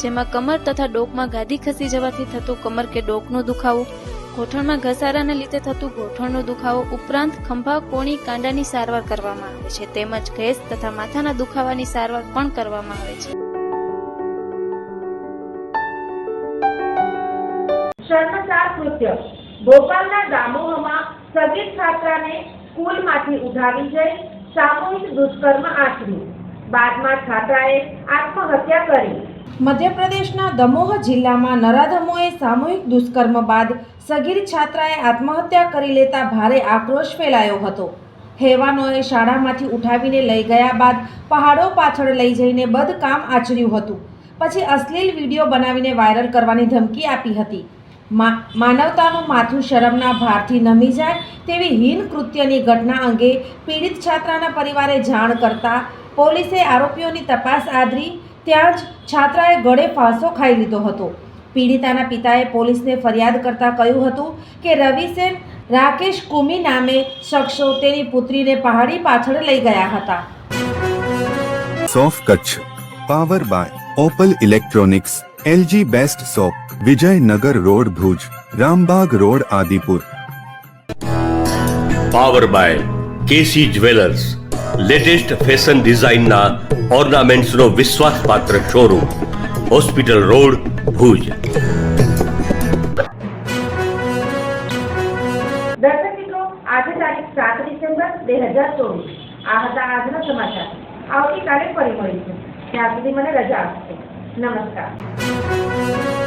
જેમાં કમર તથા ડોકમાં ગાદી ખસી જવાથી થતું કમર કે ડોકનો દુખાવો, ગોઠણમાં ઘસારાને લીધે થતું ગોઠણનો દુખાવો ઉપરાંત ખંભા, કોણી, કાંડાની સારવાર કરવામાં આવે છે. તેમજ ગેસ તથા માથાના દુખાવાની સારવાર પણ કરવામાં આવે છે. શર્મસાર કૃત્ય ભોપાલના ગામોમાં સગીર છાત્રાને સ્કૂલમાંથી ઉઠાવી જઈ સામૂહિક દુષ્કર્મ આચર્યું. બાદમાં છાત્રાએ આત્મહત્યા કરી. મધ્યપ્રદેશના દમોહ જિલ્લામાં નરાધમોએ સામૂહિક દુષ્કર્મ બાદ સગીર છાત્રાએ આત્મહત્યા કરી લેતા ભારે આક્રોશ ફેલાયો હતો. હેવાનોએ શાળામાંથી ઉઠાવીને લઈ ગયા બાદ પહાડો પાછળ લઈ જઈને બદકામ આચર્યું હતું. પછી અશ્લીલ વીડિયો બનાવીને વાયરલ કરવાની ધમકી આપી હતી. માનવતાનું માથું શરમના ભારથી નમી જાય તેવી હીન કૃત્યની ઘટના અંગે પીડિત છાત્રાના પરિવારે જાણ કરતા પોલીસે આરોપીઓની તપાસ આદરી ત્યાં જ છાત્રાએ ગળે ફાંસો ખાઈ લીધો હતો. પીડિતાના પિતાએ પોલીસને ફરિયાદ કરતા કહ્યું હતું કે રવિસેન રાકેશ કુમી નામે શખ્સો તેની પુત્રીને પહાડી પાછળ લઈ ગયા હતા. સોફ Kutch power by Opal electronics LG best shop Vijaynagar road Bhuj Rambag road Adipur. Power by KC jewellers latest fashion ડિઝાઇનના ઓર્નામેન્ટ્સનો વિશ્વાસપાત્ર શોરૂમ, હોસ્પિટલ રોડ, ભુજ. દર્શક આજે તારીખ સાત ડિસેમ્બર બે હજાર ચોવીસ. આ હતા આજના સમાચાર. આવતીકાલે ફરી મળીશું. ત્યાં સુધી મને રજા આપશે નમસ્કાર.